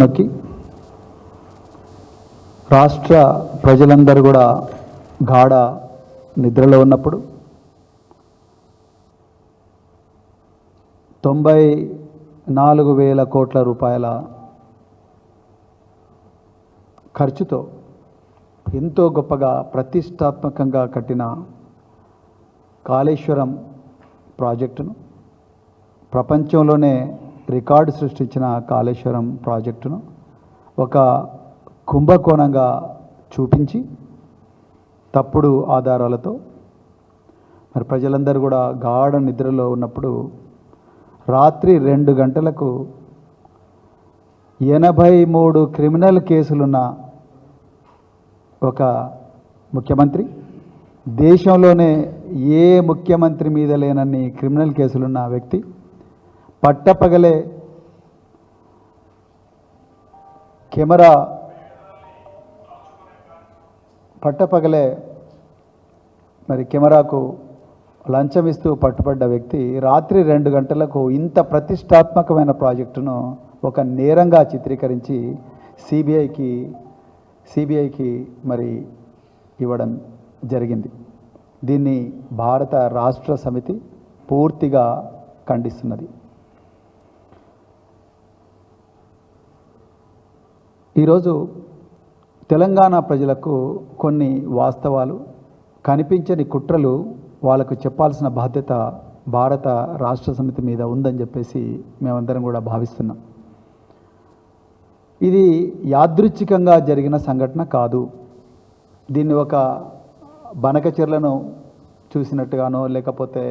నొక్కి రాష్ట్ర ప్రజలందరూ కూడా గాఢ నిద్రలో ఉన్నప్పుడు తొంభై నాలుగు వేల కోట్ల రూపాయల ఖర్చుతో ఎంతో గొప్పగా ప్రతిష్టాత్మకంగా కట్టిన కాళేశ్వరం ప్రాజెక్టును ప్రపంచంలోనే రికార్డు సృష్టించిన కాళేశ్వరం ప్రాజెక్టును ఒక కుంభకోణంగా చూపించి తప్పుడు ఆధారాలతో మరి ప్రజలందరూ కూడా గాఢ నిద్రలో ఉన్నప్పుడు రాత్రి రెండు గంటలకు ఎనభై మూడు క్రిమినల్ కేసులున్న ఒక ముఖ్యమంత్రి దేశంలోనే ఏ ముఖ్యమంత్రి మీద లేనన్ని క్రిమినల్ కేసులున్న వ్యక్తి పట్టపగలే కెమెరా పట్టపగలే మరి కెమెరాకు లంచం ఇస్తూ పట్టుబడ్డ వ్యక్తి రాత్రి రెండు గంటలకు ఇంత ప్రతిష్టాత్మకమైన ప్రాజెక్టును ఒక నేరంగా చిత్రీకరించి సిబిఐకి సిబిఐకి మరి ఇవ్వడం జరిగింది. దీన్ని భారత రాష్ట్ర సమితి పూర్తిగా ఖండిస్తున్నది. ఈరోజు తెలంగాణ ప్రజలకు కొన్ని వాస్తవాలు కనిపించని కుట్రలు వాళ్ళకు చెప్పాల్సిన బాధ్యత భారత రాష్ట్ర సమితి మీద ఉందని చెప్పేసి మేమందరం కూడా భావిస్తున్నాం. ఇది యాదృచ్ఛికంగా జరిగిన సంఘటన కాదు. దీన్ని ఒక బనకచెర్లను చూసినట్టుగానో లేకపోతే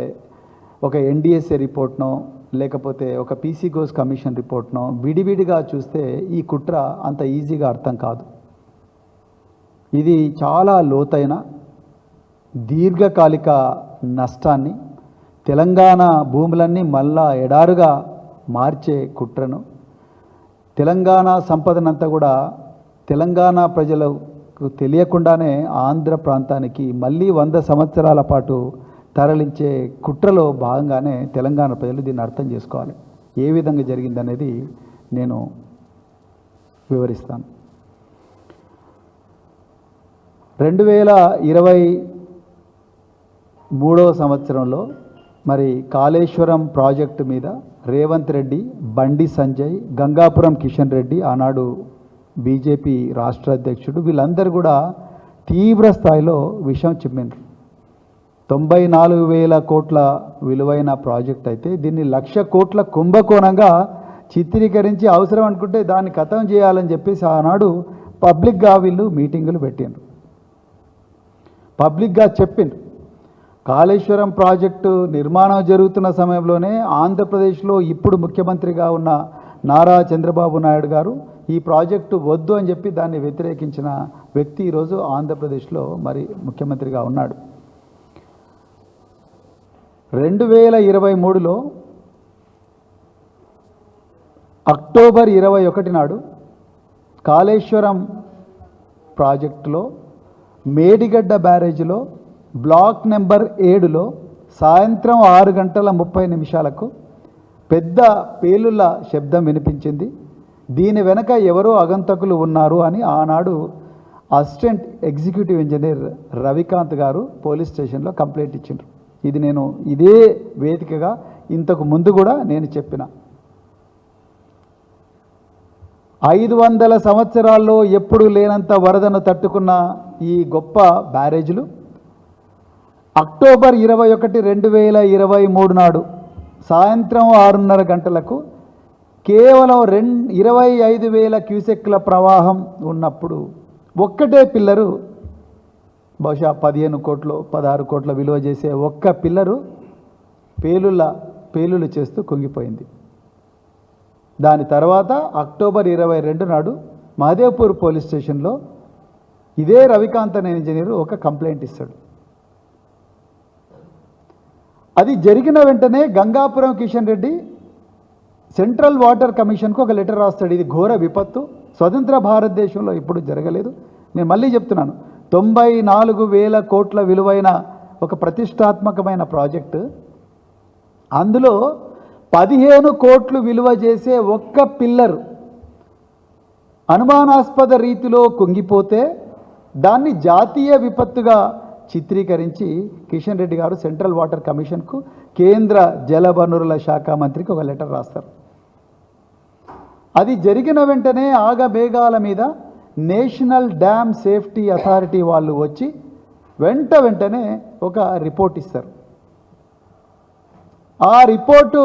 ఒక ఎన్డిఎస్ఏ రిపోర్ట్నో లేకపోతే ఒక పీసీ గోస్ కమిషన్ రిపోర్ట్నో విడివిడిగా చూస్తే ఈ కుట్ర అంత ఈజీగా అర్థం కాదు. ఇది చాలా లోతైన దీర్ఘకాలిక నష్టాన్ని తెలంగాణ భూములన్నీ మళ్ళా ఎడారుగా మార్చే కుట్రను తెలంగాణ సంపదనంతా కూడా తెలంగాణ ప్రజలకు తెలియకుండానే ఆంధ్ర ప్రాంతానికి మళ్ళీ వంద సంవత్సరాల పాటు తరలించే కుట్రలో భాగంగానే తెలంగాణ ప్రజలు దీన్ని అర్థం చేసుకోవాలి. ఏ విధంగా జరిగిందనేది నేను వివరిస్తాను. రెండు వేల ఇరవై మూడవ సంవత్సరంలో మరి కాళేశ్వరం ప్రాజెక్టు మీద రేవంత్ రెడ్డి బండి సంజయ్ గంగాపురం కిషన్ రెడ్డి ఆనాడు బీజేపీ రాష్ట్ర అధ్యక్షుడు వీళ్ళందరూ కూడా తీవ్ర స్థాయిలో విషం చిమ్మిండ్రు. తొంభై నాలుగు వేల కోట్ల విలువైన ప్రాజెక్ట్ అయితే దీన్ని లక్ష కోట్ల కుంభకోణంగా చిత్రీకరించి అవసరం అనుకుంటే దాన్ని ఖతం చేయాలని చెప్పేసి ఆనాడు పబ్లిక్గా వీళ్ళు మీటింగులు పెట్టిండ్రు. పబ్లిక్గా చెప్పిండ్రు. కాళేశ్వరం ప్రాజెక్టు నిర్మాణం జరుగుతున్న సమయంలోనే ఆంధ్రప్రదేశ్లో ఇప్పుడు ముఖ్యమంత్రిగా ఉన్న నారా చంద్రబాబు నాయుడు గారు ఈ ప్రాజెక్టు వద్దు అని చెప్పి దాన్ని వ్యతిరేకించిన వ్యక్తి ఈరోజు ఆంధ్రప్రదేశ్లో మరి ముఖ్యమంత్రిగా ఉన్నాడు. రెండు వేల ఇరవై మూడులో అక్టోబర్ ఇరవై ఒకటి నాడు కాళేశ్వరం ప్రాజెక్టులో మేడిగడ్డ బ్యారేజ్లో బ్లాక్ నెంబర్ ఏడులో సాయంత్రం ఆరు గంటల ముప్పై నిమిషాలకు పెద్ద పేలుల శబ్దం వినిపించింది. దీని వెనక ఎవరో అగంతకులు ఉన్నారు అని ఆనాడు అసిస్టెంట్ ఎగ్జిక్యూటివ్ ఇంజనీర్ రవికాంత్ గారు పోలీస్ స్టేషన్లో కంప్లైంట్ ఇచ్చిండ్రు. ఇది నేను ఇదే వేదికగా ఇంతకు ముందు కూడా నేను చెప్పిన. ఐదు వందల సంవత్సరాల్లో ఎప్పుడు లేనంత వరదను తట్టుకున్న ఈ గొప్ప బ్యారేజ్లు అక్టోబర్ ఇరవై ఒకటి రెండు వేల ఇరవై మూడు నాడు సాయంత్రం ఆరున్నర గంటలకు కేవలం రెం ఇరవై ఐదు వేల క్యూసెక్ల ప్రవాహం ఉన్నప్పుడు ఒక్కటే పిల్లరు బహుశా పదిహేను కోట్లు పదహారు కోట్ల విలువ చేసే ఒక్క పిల్లరు పేలుల పేలులు చేస్తూ కుంగిపోయింది. దాని తర్వాత అక్టోబర్ ఇరవై రెండు నాడు మహదేవ్పూర్ పోలీస్ స్టేషన్లో ఇదే రవికాంత్ అనే ఇంజనీరు ఒక కంప్లైంట్ ఇస్తాడు. అది జరిగిన వెంటనే గంగాపురం కిషన్ రెడ్డి సెంట్రల్ వాటర్ కమిషన్కు ఒక లెటర్ రాస్తాడు. ఇది ఘోర విపత్తు. స్వతంత్ర భారతదేశంలో ఇప్పుడు జరగలేదు. నేను మళ్ళీ చెప్తున్నాను. తొంభై నాలుగు వేల కోట్ల విలువైన ఒక ప్రతిష్టాత్మకమైన ప్రాజెక్టు. అందులో పదిహేను కోట్లు విలువ చేసే ఒక్క పిల్లర్ అనుమానాస్పద రీతిలో కుంగిపోతే దాన్ని జాతీయ విపత్తుగా చిత్రీకరించి కిషన్ రెడ్డి గారు సెంట్రల్ వాటర్ కమిషన్కు కేంద్ర జల వనరుల శాఖ మంత్రికి ఒక లెటర్ రాస్తారు. అది జరిగిన వెంటనే ఆగబేగాల మీద నేషనల్ డ్యామ్ సేఫ్టీ అథారిటీ వాళ్ళు వచ్చి వెంట వెంటనే ఒక రిపోర్ట్ ఇస్తారు. ఆ రిపోర్టు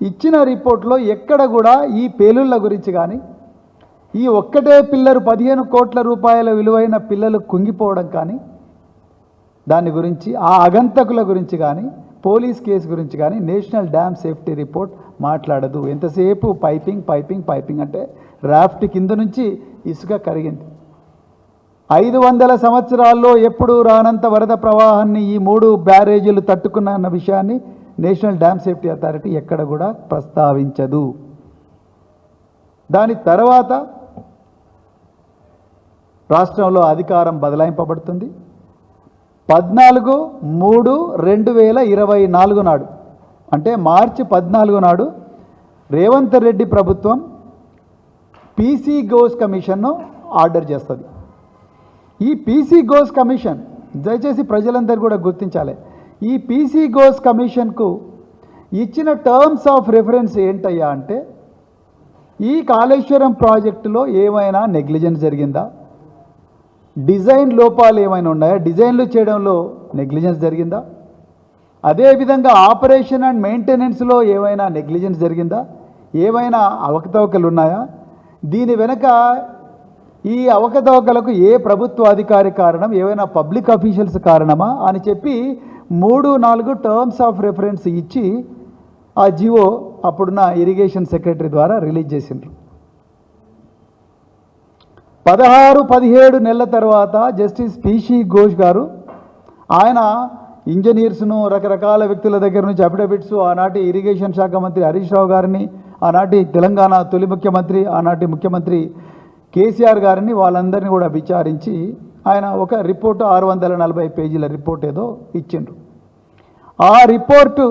ఇచ్చిన రిపోర్ట్లో ఎక్కడ కూడా ఈ పేలుళ్ళ గురించి కానీ ఈ ఒక్కటే పిల్లలు పదిహేను కోట్ల రూపాయల విలువైన పిల్లలు కుంగిపోవడం కానీ దాని గురించి ఆ అగంతకుల గురించి కానీ పోలీస్ కేసు గురించి కానీ నేషనల్ డ్యామ్ సేఫ్టీ రిపోర్ట్ మాట్లాడదు. ఎంతసేపు పైపింగ్ పైపింగ్ పైపింగ్ అంటే రాఫ్ట్ కింద నుంచి ఇసుక కరిగింది. ఐదు వందల సంవత్సరాల్లో ఎప్పుడూ రానంత వరద ప్రవాహాన్ని ఈ మూడు బ్యారేజీలు తట్టుకున్న అన్న విషయాన్ని నేషనల్ డ్యామ్ సేఫ్టీ అథారిటీ ఎక్కడ కూడా ప్రస్తావించదు. దాని తర్వాత రాష్ట్రంలో అధికారం బదలాయింపబడుతుంది. పద్నాలుగు మూడు రెండు వేల ఇరవై నాలుగు నాడు అంటే మార్చి పద్నాలుగు నాడు రేవంత్ రెడ్డి ప్రభుత్వం పీసీ గోస్ కమిషన్ను ఆర్డర్ చేస్తుంది. ఈ పీసీ గోస్ కమిషన్ దయచేసి ప్రజలందరూ కూడా గుర్తించాలి ఈ పీసీ గోస్ కమిషన్కు ఇచ్చిన టర్మ్స్ ఆఫ్ రెఫరెన్స్ ఏంటయ్యా అంటే ఈ కాళేశ్వరం ప్రాజెక్టులో ఏమైనా నెగ్లిజెన్స్ జరిగిందా? డిజైన్ లోపాలు ఏమైనా ఉన్నాయా? డిజైన్లు చేయడంలో నెగ్లిజెన్స్ జరిగిందా? అదేవిధంగా ఆపరేషన్ అండ్ మెయింటెనెన్స్లో ఏమైనా నెగ్లిజెన్స్ జరిగిందా? ఏమైనా అవకతవకలు ఉన్నాయా దీని వెనక ఈ అవకతవకలకు ఏ ప్రభుత్వ అధికారి కారణం ఏవైనా పబ్లిక్ అఫీషియల్స్ కారణమా అని చెప్పి మూడు నాలుగు టర్మ్స్ ఆఫ్ రెఫరెన్స్ ఇచ్చి ఆ జివో అప్పుడున్న ఇరిగేషన్ సెక్రటరీ ద్వారా రిలీజ్ చేసిండ్రు. పదహారు పదిహేడు నెలల తర్వాత జస్టిస్ పీసీ ఘోష్ గారు ఆయన ఇంజనీర్స్ను రకరకాల వ్యక్తుల దగ్గర నుంచి అఫిడవిట్స్ ఆనాటి ఇరిగేషన్ శాఖ మంత్రి హరీష్ రావు గారిని ఆనాటి తెలంగాణ తొలి ముఖ్యమంత్రి ఆనాటి ముఖ్యమంత్రి కేసీఆర్ గారిని వాళ్ళందరినీ కూడా విచారించి ఆయన ఒక రిపోర్టు ఆరు వందల నలభై పేజీల రిపోర్ట్ ఏదో ఇచ్చిండ్రు. ఆ రిపోర్టు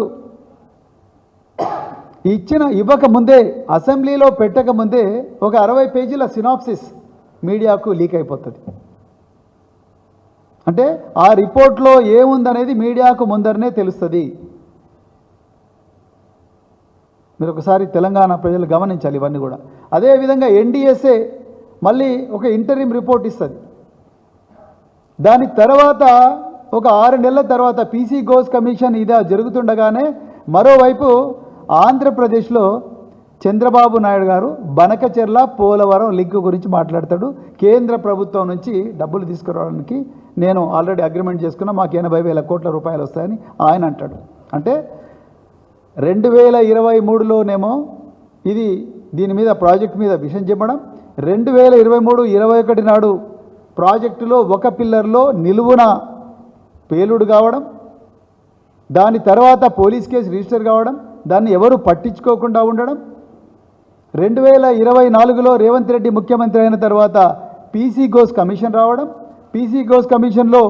ఇచ్చిన ఇవ్వక ముందే అసెంబ్లీలో పెట్టక ముందే ఒక అరవై పేజీల సినాప్సిస్ మీడియాకు లీక్ అయిపోతుంది. అంటే ఆ రిపోర్ట్లో ఏముందనేది మీడియాకు ముందరనే తెలుస్తుంది. మీరు ఒకసారి తెలంగాణ ప్రజలు గమనించాలి ఇవన్నీ కూడా. అదేవిధంగా ఎన్డీఎస్ఏ మళ్ళీ ఒక ఇంటరిం రిపోర్ట్ ఇస్తుంది. దాని తర్వాత ఒక ఆరు నెలల తర్వాత పీసీ గోస్ కమిషన్ ఇదా జరుగుతుండగానే మరోవైపు ఆంధ్రప్రదేశ్లో చంద్రబాబు నాయుడు గారు బనకచెర్ల పోలవరం లింక్ గురించి మాట్లాడతాడు. కేంద్ర ప్రభుత్వం నుంచి డబ్బులు తీసుకురావడానికి నేను ఆల్రెడీ అగ్రిమెంట్ చేసుకున్నా మాకు ఎనభై వేల కోట్ల రూపాయలు వస్తాయని ఆయన అంటాడు. అంటే రెండు వేల ఇరవై మూడులోనేమో ఇది దీని మీద ప్రాజెక్ట్ మీద విషయం చెప్పడం. రెండు వేల ఇరవై మూడు ఇరవై ఒకటి నాడు ప్రాజెక్టులో ఒక పిల్లర్లో నిలువున పేలుడు కావడం. దాని తర్వాత పోలీస్ కేసు రిజిస్టర్ కావడం. దాన్ని ఎవరు పట్టించుకోకుండా ఉండడం. రెండు వేల ఇరవై నాలుగులో రేవంత్ రెడ్డి ముఖ్యమంత్రి అయిన తర్వాత పీసీ గోస్ కమిషన్ రావడం. పీసీ గోస్ కమిషన్లో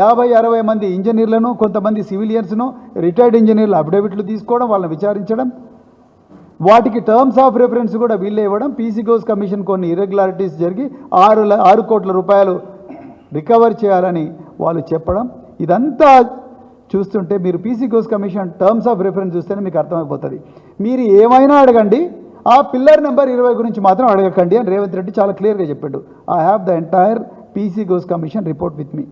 యాభై అరవై మంది ఇంజనీర్లను కొంతమంది సివిలియన్స్ను రిటైర్డ్ ఇంజనీర్లు అఫిడవిట్లు తీసుకోవడం వాళ్ళని విచారించడం వాటికి టర్మ్స్ ఆఫ్ రెఫరెన్స్ కూడా వీళ్ళే ఇవ్వడం పీసీ గోస్ కమిషన్ కొన్ని ఇరెగ్యులారిటీస్ జరిగి ఆరు ఆరు కోట్ల రూపాయలు రికవర్ చేయాలని వాళ్ళు చెప్పడం. ఇదంతా చూస్తుంటే మీరు PC Ghose commission terms of reference చూస్తేనే మీకు అర్థమైపోతుంది. మీరు ఏమైనా అడగండి ఆ పిల్లర్ నెంబర్ ఇరవై గురించి మాత్రం అడగకండి అని రేవంత్ రెడ్డి చాలా క్లియర్గా చెప్పాడు. I have the entire PC Ghose commission report with me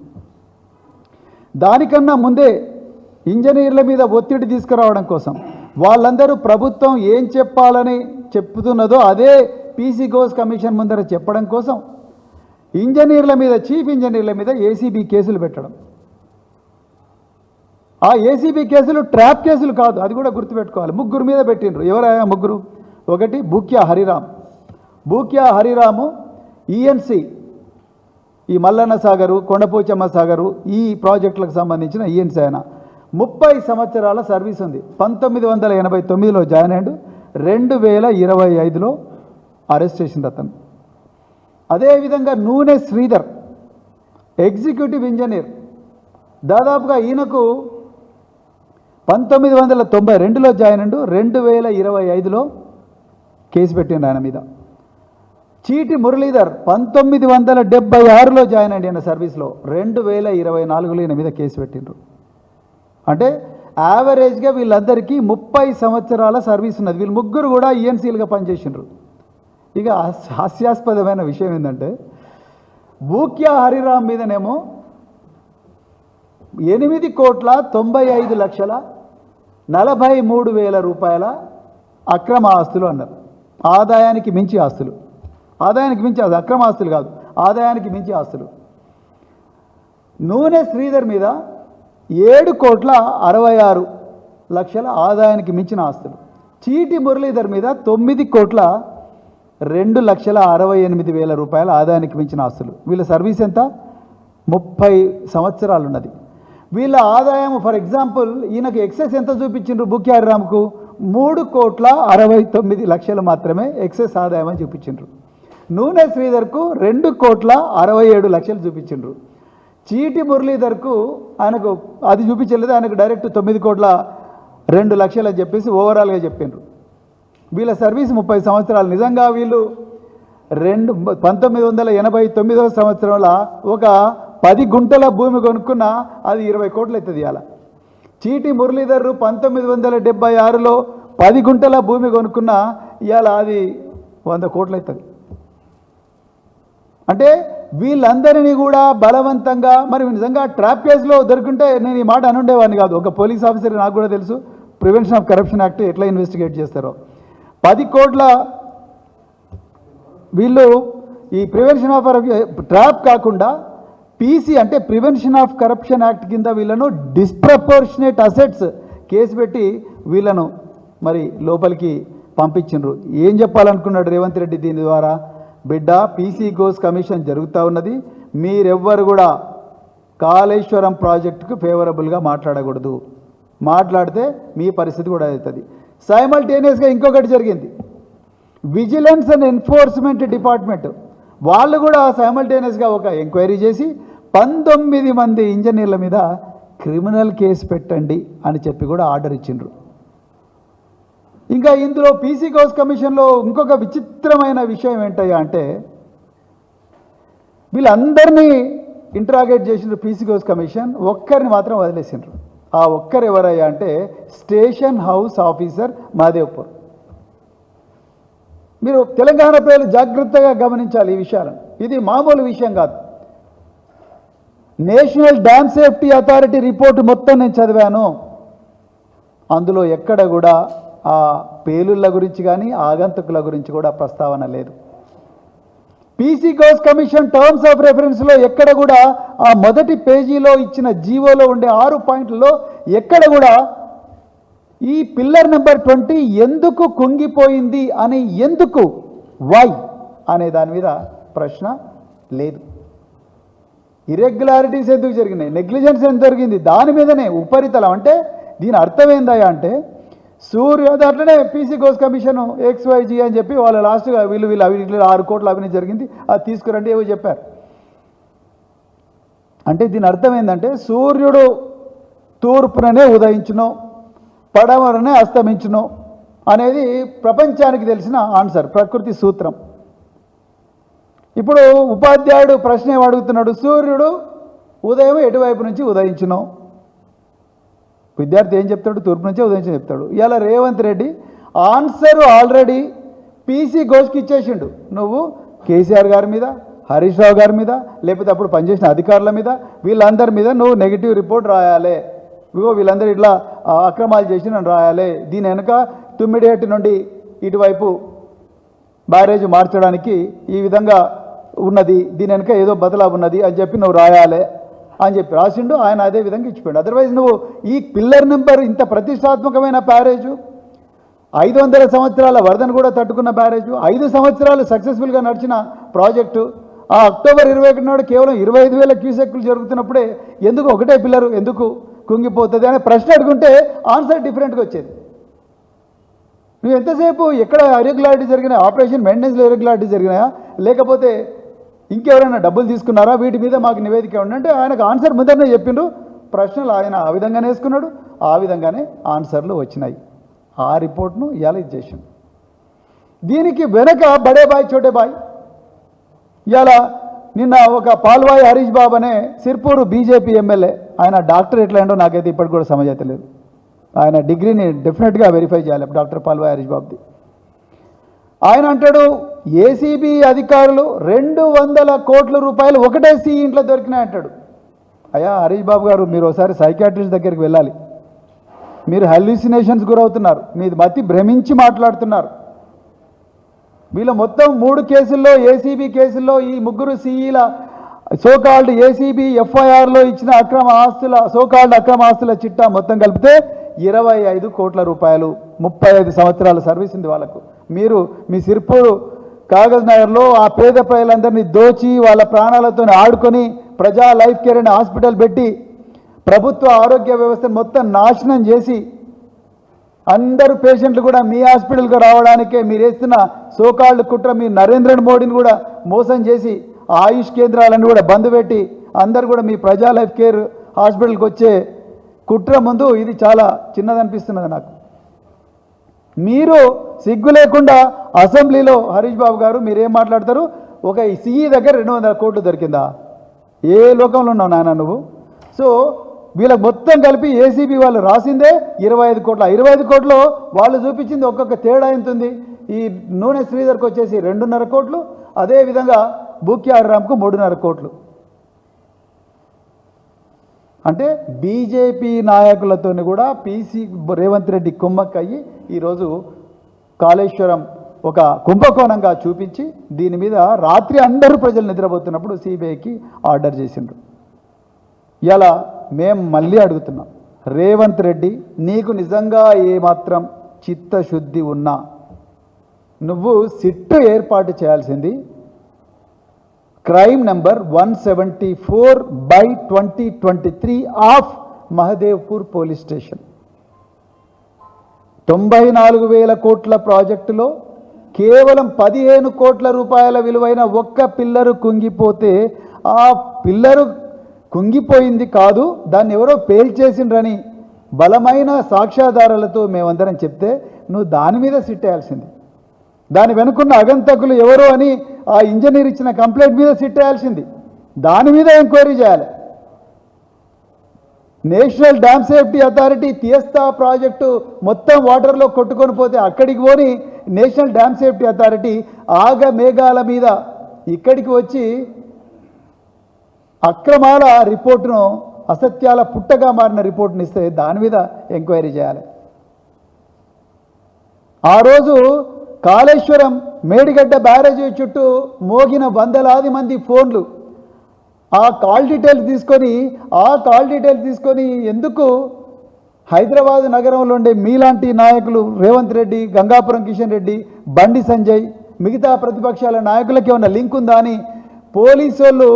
దానికన్నా ముందే ఇంజనీర్ల మీద ఒత్తిడి తీసుకురావడం కోసం వాళ్ళందరూ ప్రభుత్వం ఏం చెప్పాలని చెప్తున్నదో అదే పీసీ గోస్ కమిషన్ ముందర చెప్పడం కోసం ఇంజనీర్ల మీద చీఫ్ ఇంజనీర్ల మీద ఏసీబీ కేసులు పెట్టడం. ఆ ఏసీబీ కేసులు ట్రాప్ కేసులు కాదు అది కూడా గుర్తుపెట్టుకోవాలి. ముగ్గురు మీద పెట్టిండ్రు. ఎవరయ్యా ముగ్గురు? ఒకటి బూక్యా హరిరామ్. బూక్యా హరిరాము ఈఎన్సి ఈ మల్లన్న సాగరు కొండపోచమ్మ సాగరు ఈ ప్రాజెక్టులకు సంబంధించిన ఈఎన్సీ ఆయన. ముప్పై సంవత్సరాల సర్వీస్ ఉంది. పంతొమ్మిది వందల ఎనభై తొమ్మిదిలో జాయిన్ అయ్యాడు. రెండు వేల ఇరవై ఐదులో అరెస్ట్ చేసింది అతను. అదేవిధంగా నూనె శ్రీధర్ ఎగ్జిక్యూటివ్ ఇంజనీర్. దాదాపుగా ఈయనకు పంతొమ్మిది వందల తొంభై రెండులో జాయిన్ అయ్యాడు. రెండు వేల ఇరవై ఐదులో కేసు పెట్టిండు ఆయన మీద. చీటి మురళీధర్ పంతొమ్మిది వందల డెబ్బై ఆరులో జాయిన్ అయ్యండి ఆయన సర్వీస్లో. రెండు వేల ఇరవై నాలుగులో ఈయన మీద కేసు పెట్టిండ్రు. అంటే యావరేజ్గా వీళ్ళందరికీ ముప్పై సంవత్సరాల సర్వీస్ ఉన్నది. వీళ్ళు ముగ్గురు కూడా ఈఎన్సీలుగా పనిచేసిండ్రు. ఇక హాస్యాస్పదమైన విషయం ఏంటంటే బూక్యా హరిరామ్ మీదనేమో ఎనిమిది కోట్ల తొంభై ఐదు లక్షల నలభై మూడు వేల రూపాయల అక్రమ ఆస్తులు అన్నారు. ఆదాయానికి మించి ఆస్తులు. ఆదాయానికి మించి అది అక్రమ ఆస్తులు కాదు. ఆదాయానికి మించి ఆస్తులు. నూనె శ్రీధర్ మీద ఏడు కోట్ల అరవై ఆరు లక్షల ఆదాయానికి మించిన ఆస్తులు. చీటి మురళీధర్ మీద తొమ్మిది కోట్ల రెండు లక్షల అరవై ఎనిమిది వేల రూపాయల ఆదాయానికి మించిన ఆస్తులు. వీళ్ళ సర్వీస్ ఎంత? ముప్పై సంవత్సరాలు ఉన్నది వీళ్ళ ఆదాయం ఫర్ ఎగ్జాంపుల్ ఈయనకు ఎక్సెస్ ఎంత చూపించిండ్రు బుక్యారిరామ్కు మూడు కోట్ల అరవై తొమ్మిది లక్షలు మాత్రమే ఎక్సెస్ ఆదాయం అని చూపించిండ్రు. నూనె శ్రీధర్కు రెండు కోట్ల అరవై ఏడు లక్షలు చూపించిండ్రు. చీటి మురళీధర్కు ఆయనకు అది చూపించలేదు ఆయనకు డైరెక్ట్ తొమ్మిది కోట్ల రెండు లక్షలు అని చెప్పేసి ఓవరాల్గా చెప్పిండ్రు. వీళ్ళ సర్వీస్ ముప్పై సంవత్సరాలు. నిజంగా వీళ్ళు రెండు పంతొమ్మిది వందల ఎనభై తొమ్మిదవ సంవత్సరంలో ఒక పది గుంటల భూమి కొనుక్కున్న అది ఇరవై కోట్లు అవుతుంది అలా చీటి మురళీధర్ పంతొమ్మిది వందల డెబ్బై ఆరులో పది గుంటల భూమి కొనుక్కున్న ఇవాళ అది వంద కోట్లు అవుతుంది. అంటే వీళ్ళందరినీ కూడా బలవంతంగా మరి నిజంగా ట్రాప్ కేసులో దొరికింటే నేను ఈ మాట అనుండేవాడిని కాదు. ఒక పోలీస్ ఆఫీసర్ నాకు కూడా తెలుసు ప్రివెన్షన్ ఆఫ్ కరప్షన్ యాక్ట్ ఎట్లా ఇన్వెస్టిగేట్ చేస్తారో. పది కోట్ల వీళ్ళు ఈ ప్రివెన్షన్ ఆఫ్ ట్రాప్ కాకుండా పీసీ అంటే ప్రివెన్షన్ ఆఫ్ కరప్షన్ యాక్ట్ కింద వీళ్ళను డిస్ప్రపోర్షనేట్ అసెట్స్ కేసు పెట్టి వీళ్ళను మరి లోపలికి పంపించిండ్రు. ఏం చెప్పాలనుకున్నాడు రేవంత్ రెడ్డి దీని ద్వారా? బిడ్డ పీసీ గోస్ కమిషన్ జరుగుతూ ఉన్నది. మీరెవ్వరు కూడా కాళేశ్వరం ప్రాజెక్టుకు ఫేవరబుల్గా మాట్లాడకూడదు. మాట్లాడితే మీ పరిస్థితి కూడా అవుతుంది. సైమల్టేనియస్గా ఇంకొకటి జరిగింది. విజిలెన్స్ అండ్ ఎన్ఫోర్స్మెంట్ డిపార్ట్మెంట్ వాళ్ళు కూడా సైమల్టేనియస్గా ఒక ఎంక్వైరీ చేసి పంతొమ్మిది మంది ఇంజనీర్ల మీద క్రిమినల్ కేసు పెట్టండి అని చెప్పి కూడా ఆర్డర్ ఇచ్చిండ్రు. ఇంకా ఇందులో పీసీ గౌస్ కమిషన్లో ఇంకొక విచిత్రమైన విషయం ఏంటయ్యా అంటే వీళ్ళందరినీ ఇంటరాగేట్ చేసిన పీసీ గౌస్ కమిషన్ ఒక్కరిని మాత్రం వదిలేసిండ్రు. ఆ ఒక్కరు ఎవరయ్యా అంటే స్టేషన్ హౌస్ ఆఫీసర్ మాదేవ్పూర్ మీరు తెలంగాణ ప్రజలు జాగ్రత్తగా గమనించాలి ఈ విషయాలను. ఇది మామూలు విషయం కాదు. National dam safety authority report మొత్తం నేను చదివాను. అందులో ఎక్కడ కూడా ఆ పేలుళ్ళ గురించి కానీ ఆగంతుకుల గురించి కూడా ప్రస్తావన లేదు. PC Ghose commission terms of రెఫరెన్స్లో ఎక్కడ కూడా ఆ మొదటి పేజీలో ఇచ్చిన జీవోలో ఉండే ఆరు పాయింట్లలో ఎక్కడ కూడా ఈ పిల్లర్ నెంబర్ ట్వంటీ ఎందుకు కుంగిపోయింది అని ఎందుకు వై అనే దాని మీద ప్రశ్న లేదు. ఇరెగ్యులారిటీస్ ఎందుకు జరిగినాయి? నెగ్లిజెన్స్ ఎంత జరిగింది? దాని మీదనే ఉపరితలం అంటే దీని అర్థం ఏందయ్యా అంటే సూర్యోదయ అట్లనే పీసీ గోస్ కమిషన్ ఎక్స్వైజీ అని చెప్పి వాళ్ళ లాస్ట్గా వీళ్ళు వీళ్ళు అవినీతి ఆరు కోట్ల అవినీతి జరిగింది. అది తీసుకురండి ఏవో చెప్పారు. అంటే దీని అర్థం ఏంటంటే సూర్యుడు తూర్పుననే ఉదయించును పడమరనే అస్తమించును అనేది ప్రపంచానికి తెలిసిన ఆన్సర్ ప్రకృతి సూత్రం. ఇప్పుడు ఉపాధ్యాయుడు ప్రశ్న ఏమడుగుతున్నాడు అడుగుతున్నాడు? సూర్యుడు ఉదయం ఎటువైపు నుంచి ఉదయించును? విద్యార్థి ఏం చెప్తాడు? తూర్పు నుంచే ఉదయించి చెప్తాడు. ఇవాళ Revanth Reddy answer already PC ఘోష్కి ఇచ్చేసిండు. నువ్వు కేసీఆర్ గారి మీద హరీష్ రావు గారి మీద లేకపోతే అప్పుడు పనిచేసిన అధికారుల మీద వీళ్ళందరి మీద నువ్వు నెగిటివ్ రిపోర్ట్ రాయాలి. ఇగో వీళ్ళందరూ ఇట్లా అక్రమాలు చేసి నన్ను రాయాలి. దీని వెనుక తుమ్మిడిహట్టి నుండి ఇటువైపు బ్యారేజ్ మార్చడానికి ఈ విధంగా ఉన్నది. దీని వెనుక ఏదో బదలా ఉన్నది అని చెప్పి నువ్వు రాయాలి. అని చెప్పి రాసిండు ఆయన అదే విధంగా ఇచ్చిపోయాడు. అదర్వైజ్ నువ్వు ఈ పిల్లర్ నెంబర్ ఇంత ప్రతిష్టాత్మకమైన బ్యారేజు ఐదు వందల సంవత్సరాల వరదను కూడా తట్టుకున్న బ్యారేజు ఐదు సంవత్సరాలు సక్సెస్ఫుల్గా నడిచిన ప్రాజెక్టు ఆ అక్టోబర్ ఇరవై ఒకటి నాడు కేవలం ఇరవై ఐదు వేల క్యూసెక్లు జరుగుతున్నప్పుడే ఎందుకు ఒకటే పిల్లరు ఎందుకు కుంగిపోతుంది అనే ప్రశ్న అడుగుంటే ఆన్సర్ డిఫరెంట్గా వచ్చేది. నువ్వు ఎంతసేపు ఎక్కడ ఇరెగ్యులారిటీ జరిగినా ఆపరేషన్ మెయింటెనెన్స్లో ఇరెగ్యులారిటీ జరిగినాయా లేకపోతే ఇంకెవరైనా డబ్బులు తీసుకున్నారా? వీటి మీద మాకు నివేదిక ఇవ్వండి అంటే ఆయనకు ఆన్సర్ ముందరనే చెప్పిండ్రు. ప్రశ్నలు ఆయన ఆ విధంగానే వేసుకున్నాడు. ఆ విధంగానే ఆన్సర్లు వచ్చినాయి. ఆ రిపోర్ట్ను ఇవాళ చేసిండు. దీనికి వెనక బడే బాయ్ చోటే బాయ్. ఇవాళ నిన్న ఒక పాల్వాయి హరీష్ బాబు అనే సిర్పూరు బీజేపీ ఎమ్మెల్యే ఆయన డాక్టర్ ఎట్లా ఏంటో నాకైతే ఇప్పటికి కూడా సమజ్ లేదు. ఆయన డిగ్రీని డెఫినెట్గా వెరిఫై చేయాలి డాక్టర్ పాల్వాయి హరీష్ బాబుది. ఆయన అంటాడు ఏసీబీ అధికారులు రెండు వందల కోట్ల రూపాయలు ఒకటే సి ఇంట్లో దొరికినాయి అంటాడు. అయ్యా హరీష్ బాబు గారు మీరు ఒకసారి సైకాట్రిస్ట్ దగ్గరికి వెళ్ళాలి. మీరు హల్యూసినేషన్స్ గురవుతున్నారు. మీది మతి భ్రమించి మాట్లాడుతున్నారు. వీళ్ళ మొత్తం మూడు కేసుల్లో ఏసీబీ కేసుల్లో ఈ ముగ్గురు సీఈల సోకాల్డ్ ఏసీబీ ఎఫ్ఐఆర్లో ఇచ్చిన అక్రమ ఆస్తుల సోకాల్డ్ అక్రమ ఆస్తుల చిట్టా మొత్తం కలిపితే ఇరవై ఐదు కోట్ల రూపాయలు ముప్పై ఐదు సంవత్సరాల సర్వీస్ ఉంది వాళ్ళకు. మీరు మీ సిర్పూరు కాగజ్ నగర్లో ఆ పేద ప్రజలందరినీ దోచి వాళ్ళ ప్రాణాలతో ఆడుకొని ప్రజా లైఫ్ కేర్ అనే హాస్పిటల్ పెట్టి ప్రభుత్వ ఆరోగ్య వ్యవస్థను మొత్తం నాశనం చేసి అందరు పేషెంట్లు కూడా మీ హాస్పిటల్కి రావడానికే మీరు వేస్తున్న సోకాళ్ళు కుట్ర మీ నరేంద్ర మోడీని కూడా మోసం చేసి ఆయుష్ కేంద్రాలను కూడా బంద్ పెట్టి అందరు కూడా మీ ప్రజా లైఫ్ కేర్ హాస్పిటల్కి వచ్చే కుట్ర ముందు ఇది చాలా చిన్నదనిపిస్తున్నది నాకు. మీరు సిగ్గు లేకుండా అసెంబ్లీలో హరీష్ బాబు గారు మీరేం మాట్లాడతారు? ఒక సిఈ దగ్గర రెండు వందల కోట్లు దొరికిందా? ఏ లోకంలో ఉన్నావు నాన్న నువ్వు? సో వీళ్ళకి మొత్తం కలిపి ఏసీబీ వాళ్ళు రాసిందే ఇరవై ఐదు కోట్ల. ఇరవై ఐదు కోట్లు వాళ్ళు చూపించింది ఒక్కొక్క తేడా ఎంతుంది? ఈ నూనె శ్రీధర్కి వచ్చేసి రెండున్నర కోట్లు అదేవిధంగా బూక్యాడ్ రామ్కు మూడున్నర కోట్లు. అంటే బీజేపీ నాయకులతో కూడా పీసీ రేవంత్ రెడ్డి కుమ్మక్కయ్యి ఈరోజు కాళేశ్వరం ఒక కుంభకోణంగా చూపించి దీని మీద రాత్రి అందరూ ప్రజలు నిద్రపోతున్నప్పుడు సిబిఐకి ఆర్డర్ చేసిండ్రు. ఇలా మేం మళ్ళీ అడుగుతున్నాం రేవంత్ రెడ్డి నీకు నిజంగా ఏమాత్రం చిత్తశుద్ధి ఉన్నా? నువ్వు సిట్టు ఏర్పాటు చేయాల్సింది crime number one seventy four by twenty twenty three of Mahadevpur police station తొంభై నాలుగు వేల కోట్ల ప్రాజెక్టులో కేవలం పదిహేను కోట్ల రూపాయల విలువైన ఒక్క పిల్లరు కుంగిపోతే ఆ పిల్లరు కుంగిపోయింది కాదు దాన్ని ఎవరో పేల్చేసిండ్రని బలమైన సాక్ష్యాధారాలతో మేమందరం చెప్తే నువ్వు దాని మీద సిట్టేయాల్సింది. దాని వెనుకున్న అగంతకులు ఎవరు అని ఆ ఇంజనీర్ ఇచ్చిన కంప్లైంట్ మీద సిట్టేయాల్సింది దాని మీద ఎంక్వైరీ చేయాలి. నేషనల్ డ్యామ్ సేఫ్టీ అథారిటీ తీస్తా ప్రాజెక్టు మొత్తం వాటర్లో కొట్టుకొని పోతే అక్కడికి పోని నేషనల్ డ్యామ్ సేఫ్టీ అథారిటీ ఆగ మేఘాల మీద ఇక్కడికి వచ్చి అక్రమాల రిపోర్టును అసత్యాల పుట్టగా మారిన రిపోర్టుని ఇస్తే దాని మీద ఎంక్వైరీ చేయాలి. ఆ రోజు కాళేశ్వరం మేడిగడ్డ బ్యారేజీ చుట్టూ మోగిన వందలాది మంది ఫోన్లు. ఆ కాల్ డీటెయిల్స్ తీసుకొని ఆ కాల్ డీటెయిల్స్ తీసుకొని ఎందుకు హైదరాబాద్ నగరంలో ఉండే మీలాంటి నాయకులు రేవంత్ రెడ్డి గంగాపురం కిషన్ రెడ్డి బండి సంజయ్ మిగతా ప్రతిపక్షాల నాయకులకి ఏమైనా లింక్ ఉందా అని పోలీసు వాళ్ళు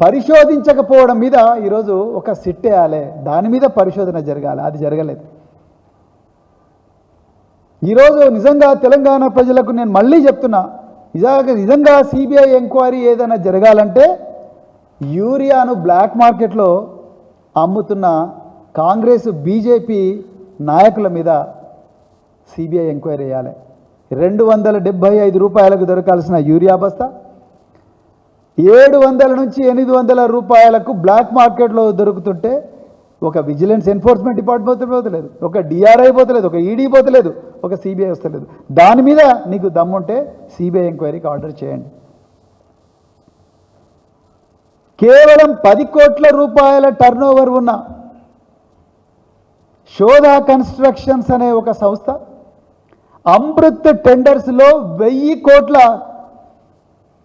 పరిశోధించకపోవడం మీద ఈరోజు ఒక సిట్ వేయాలి దాని మీద పరిశోధన జరగాలి. అది జరగలేదు. ఈరోజు నిజంగా తెలంగాణ ప్రజలకు నేను మళ్ళీ చెప్తున్నా నిజంగా నిజంగా సిబిఐ ఎంక్వైరీ ఏదైనా జరగాలంటే యూరియాను బ్లాక్ మార్కెట్లో అమ్ముతున్న కాంగ్రెస్ బీజేపీ నాయకుల మీద సిబిఐ ఎంక్వైరీ చేయాలి రెండు వందల డెబ్భై ఐదు రూపాయలకు దొరకాల్సిన యూరియా బస్తా ఏడు వందల నుంచి ఎనిమిది వందల రూపాయలకు బ్లాక్ మార్కెట్లో దొరుకుతుంటే ఒక విజిలెన్స్ ఎన్ఫోర్స్మెంట్ డిపార్ట్మెంట్ పోతలేదు ఒక డిఆర్ఐ పోతలేదు ఒక ఈడీ పోతలేదు ఒక సిబిఐ వస్తలేదు. దాని మీద నీకు దమ్ముంటే సిబిఐ ఎంక్వైరీకి ఆర్డర్ చేయండి. కేవలం పది కోట్ల రూపాయల టర్న్ ఓవర్ ఉన్న శోధ కన్స్ట్రక్షన్స్ అనే ఒక సంస్థ అమృత్ టెండర్స్లో వెయ్యి కోట్ల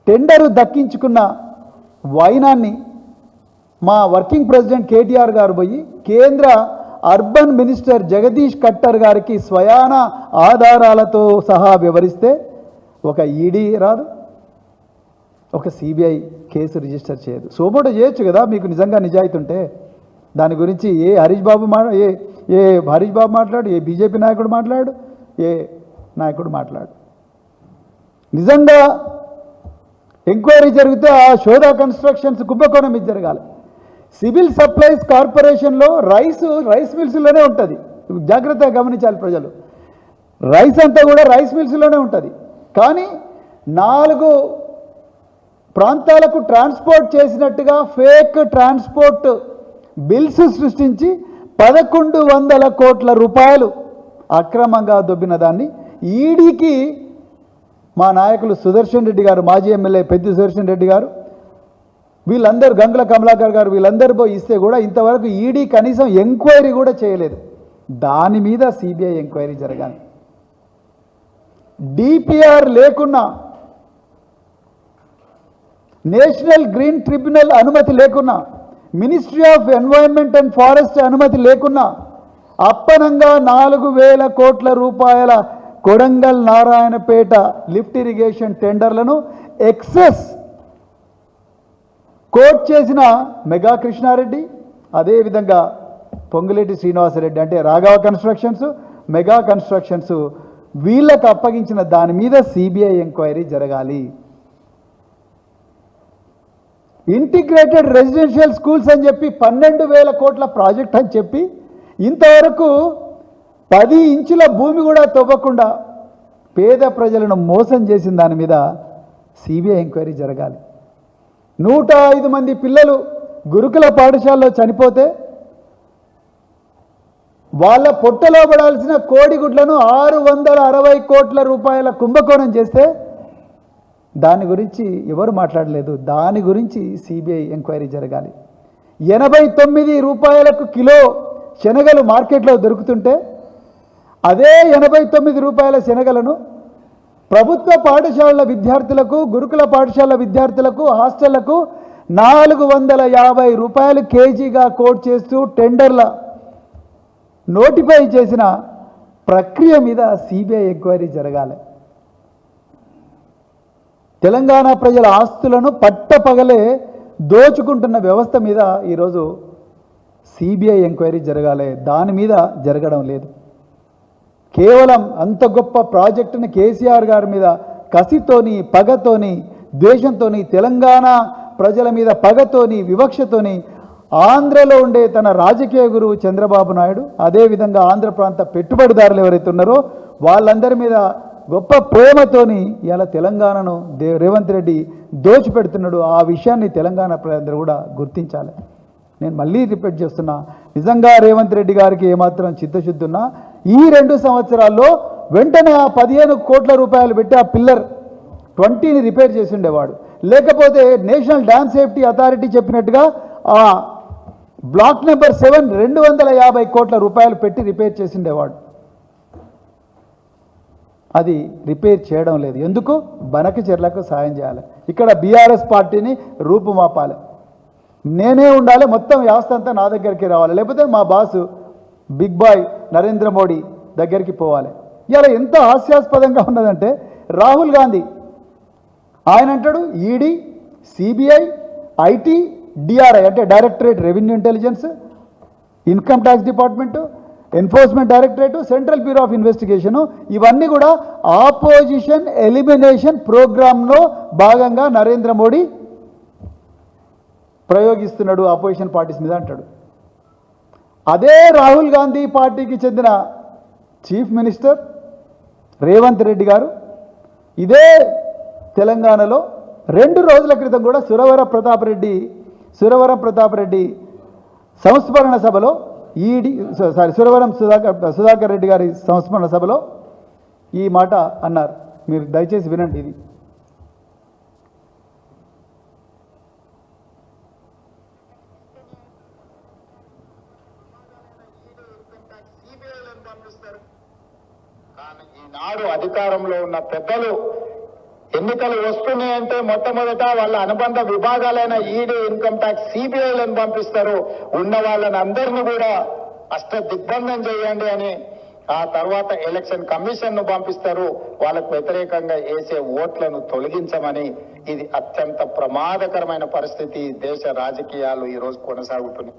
టెండరు దక్కించుకున్న వైనాన్ని మా వర్కింగ్ ప్రెసిడెంట్ కేటీఆర్ గారు పోయి కేంద్ర అర్బన్ మినిస్టర్ జగదీష్ కట్టర్ గారికి స్వయాన ఆధారాలతో సహా వివరిస్తే ఒక ఈడీ రాదు ఒక సిబిఐ కేసు రిజిస్టర్ చేయదు. సోమోటో చేయొచ్చు కదా మీకు నిజంగా నిజాయితీ ఉంటే. దాని గురించి ఏ హరీష్ బాబు మా ఏ ఏ హరీష్ బాబు మాట్లాడు ఏ బీజేపీ నాయకుడు మాట్లాడు ఏ నాయకుడు మాట్లాడు. నిజంగా ఎంక్వైరీ జరిగితే ఆ శోధ కన్స్ట్రక్షన్స్ కుంభకోణం ఇది జరగాలి. సివిల్ సప్లైస్ కార్పొరేషన్లో రైస్ రైస్ మిల్స్లోనే ఉంటుంది. జాగ్రత్తగా గమనించాలి ప్రజలు. రైస్ అంతా కూడా రైస్ మిల్స్లోనే ఉంటుంది. కానీ నాలుగు ప్రాంతాలకు ట్రాన్స్పోర్ట్ చేసినట్టుగా ఫేక్ ట్రాన్స్పోర్ట్ బిల్స్ సృష్టించి పదకొండు వందల కోట్ల రూపాయలు అక్రమంగా దొబ్బిన దాన్ని ఈడీకి మా నాయకులు సుదర్శన్ రెడ్డి గారు మాజీ ఎమ్మెల్యే పెద్ది సుదర్శన్ రెడ్డి గారు వీళ్ళందరూ గంగుల కమలాకర్ గారు వీళ్ళందరూ పోయి ఇస్తే కూడా ఇంతవరకు ఈడీ కనీసం ఎంక్వైరీ కూడా చేయలేదు. దాని మీద సిబిఐ ఎంక్వైరీ జరగాలి. డిపిఆర్ లేకున్నా నేషనల్ గ్రీన్ ట్రిబ్యునల్ అనుమతి లేకున్నా ministry of environment and forest అనుమతి లేకున్నా అప్పనంగా నాలుగు వేల కోట్ల రూపాయల కొడంగల్ నారాయణపేట లిఫ్ట్ ఇరిగేషన్ టెండర్లను ఎక్సెస్ కోట్ చేసిన మెగా కృష్ణారెడ్డి అదేవిధంగా పొంగులేటి శ్రీనివాసరెడ్డి అంటే రాఘవ కన్స్ట్రక్షన్స్ మెగా కన్స్ట్రక్షన్స్ వీళ్ళకు అప్పగించిన దాని మీద సిబిఐ ఎంక్వైరీ జరగాలి. ఇంటిగ్రేటెడ్ రెసిడెన్షియల్ స్కూల్స్ అని చెప్పి పన్నెండు వేల కోట్ల ప్రాజెక్ట్ అని చెప్పి ఇంతవరకు పది ఇంచుల భూమి కూడా తవ్వకుండా పేద ప్రజలను మోసం చేసిన దాని మీద సిబిఐ ఎంక్వైరీ జరగాలి. నూట ఐదు మంది పిల్లలు గురుకుల పాఠశాలలో చనిపోతే వాళ్ళ పొట్టలో పడాల్సిన కోడిగుడ్లను ఆరు వందల అరవై కోట్ల రూపాయల కుంభకోణం చేస్తే దాని గురించి ఎవరు మాట్లాడలేదు. దాని గురించి సిబిఐ ఎంక్వైరీ జరగాలి. ఎనభై తొమ్మిది రూపాయలకు కిలో శనగలు మార్కెట్లో దొరుకుతుంటే అదే ఎనభై తొమ్మిది రూపాయల శనగలను ప్రభుత్వ పాఠశాలల విద్యార్థులకు గురుకుల పాఠశాల విద్యార్థులకు హాస్టళ్ళకు నాలుగు వందల యాభై రూపాయలు కేజీగా కోట్ చేస్తూ టెండర్ల నోటిఫై చేసిన ప్రక్రియ మీద సిబిఐ ఎంక్వైరీ జరగాలి. తెలంగాణ ప్రజల ఆస్తులను పట్టపగలే దోచుకుంటున్న వ్యవస్థ మీద ఈరోజు సిబిఐ ఎంక్వైరీ జరగాలి. దాని మీద జరగడం లేదు. కేవలం అంత గొప్ప ప్రాజెక్టుని కేసీఆర్ గారి మీద కసితోని పగతోని ద్వేషంతోని తెలంగాణ ప్రజల మీద పగతోని వివక్షతోని ఆంధ్రలో ఉండే తన రాజకీయ గురువు చంద్రబాబు నాయుడు అదేవిధంగా ఆంధ్ర ప్రాంత పెట్టుబడిదారులు ఎవరైతే ఉన్నారో వాళ్ళందరి మీద గొప్ప ప్రేమతోని ఇలా తెలంగాణను దే రేవంత్ రెడ్డి దోచిపెడుతున్నాడు. ఆ విషయాన్ని తెలంగాణ ప్రజలందరూ కూడా గుర్తించాలి. నేను మళ్ళీ రిపీట్ చేస్తున్నా నిజంగా రేవంత్ రెడ్డి గారికి ఏమాత్రం చిత్తశుద్ధి ఉన్నా ఈ రెండు సంవత్సరాల్లో వెంటనే ఆ పదిహేను కోట్ల రూపాయలు పెట్టి ఆ పిల్లర్ ట్వంటీని రిపేర్ చేసి ఉండేవాడు లేకపోతే నేషనల్ డ్యామ్ సేఫ్టీ అథారిటీ చెప్పినట్టుగా ఆ బ్లాక్ నెంబర్ సెవెన్ రెండు వందల యాభై కోట్ల రూపాయలు పెట్టి రిపేర్ చేసిండేవాడు. అది రిపేర్ చేయడం లేదు. ఎందుకు? బనక చెర్లకు సాయం చేయాలి. ఇక్కడ బీఆర్ఎస్ పార్టీని రూపుమాపాలి. నేనే ఉండాలి మొత్తం వ్యవస్థ అంతా నా దగ్గరికి రావాలి. లేకపోతే మా boss big boy Narendra Modi దగ్గరికి పోవాలి. ఇలా ఎంత హాస్యాస్పదంగా ఉన్నదంటే రాహుల్ గాంధీ. ఆయన అంటాడు ఈడీ సిబిఐ ఐటీ డిఆర్ఐ అంటే directorate revenue intelligence income tax department enforcement directorate central bureau of investigation ఇవన్నీ కూడా ఆపోజిషన్ ఎలిమినేషన్ ప్రోగ్రాంలో భాగంగా నరేంద్ర మోడీ ప్రయోగిస్తున్నాడు ఆపోజిషన్ పార్టీస్ మీద అంటాడు. అదే రాహుల్ గాంధీ పార్టీకి చెందిన చీఫ్ మినిస్టర్ రేవంత్ రెడ్డి గారు ఇదే తెలంగాణలో రెండు రోజుల క్రితం కూడా సురవర ప్రతాప్ రెడ్డి సురవరం ప్రతాప్ రెడ్డి సంస్మరణ సభలో ఈడీ సారీ సురవరం సుధాకర్ సుధాకర్ రెడ్డి గారి సంస్మరణ సభలో ఈ మాట అన్నారు. మీరు దయచేసి వినండి ఇది. కానీ అధికారంలో ఉన్న పెద్దలు ఎన్నికలు వస్తున్నాయంటే మొట్టమొదట వాళ్ళ అనుబంధ విభాగాలైన ఈడీ ఇన్కమ్ ట్యాక్స్ సిబిఐలను పంపిస్తారు. ఉన్న వాళ్ళని అందరినీ కూడా అష్ట దిగ్బంధం చేయండి అని ఆ తర్వాత ఎలక్షన్ కమిషన్ను పంపిస్తారు. వాళ్ళకు వ్యతిరేకంగా వేసే ఓట్లను తొలగించమని ఇది అత్యంత ప్రమాదకరమైన పరిస్థితి దేశ రాజకీయాలు ఈ రోజు కొనసాగుతున్నాయి.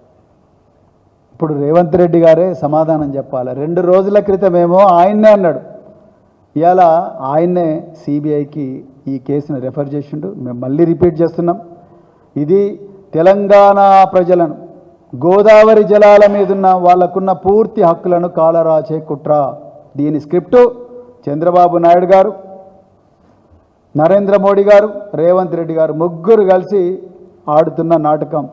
ఇప్పుడు రేవంత్ రెడ్డి గారే సమాధానం చెప్పాలి. రెండు రోజుల క్రితమేమో ఆయన్నే అన్నాడు. ఇవాళ ఆయన్నే సిబిఐకి ఈ కేసును రెఫర్ చేసిండు. మేము మళ్ళీ రిపీట్ చేస్తున్నాం. ఇది తెలంగాణ ప్రజలను గోదావరి జలాల మీదున్న వాళ్ళకున్న పూర్తి హక్కులను కాలరాచే కుట్ర. దీని స్క్రిప్టు చంద్రబాబు నాయుడు గారు నరేంద్ర మోడీ గారు రేవంత్ రెడ్డి గారు ముగ్గురు కలిసి ఆడుతున్న నాటకం.